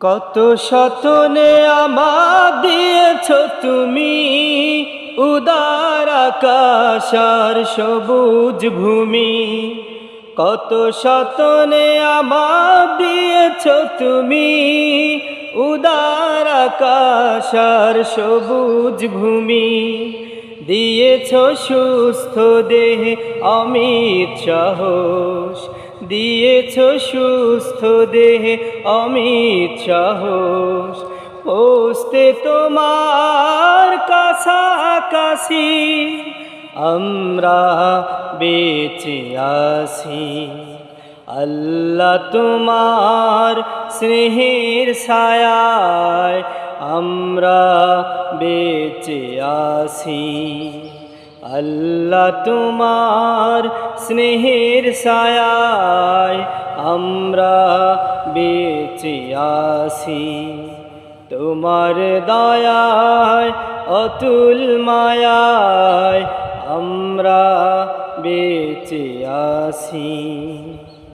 কত শতনে আমার দিয়েছ তুমি? উদার আকাশ আর সবুজ ভূমি। কত শতনে আমার দিয়েছ তুমি? উদার আকাশ আর সবুজ ভূমি। দিয়েছ সুস্থ দেহে অমিত সাহস। দিয়েছ সুস্থ দেহে অমিত সাহস। পোস্তে তোমার কাছাকাছি আমরা বেঁচে আছি। আল্লাহ তোমার স্নেহের ছায়ায় আমরা বেঁচে আছি। আল্লাহ তোমার স্নেহের ছায়ায় আমরা বেঁচে আসি তোমার দয়ায় অতুল মায়ায় আমরা বেঁচে আছি।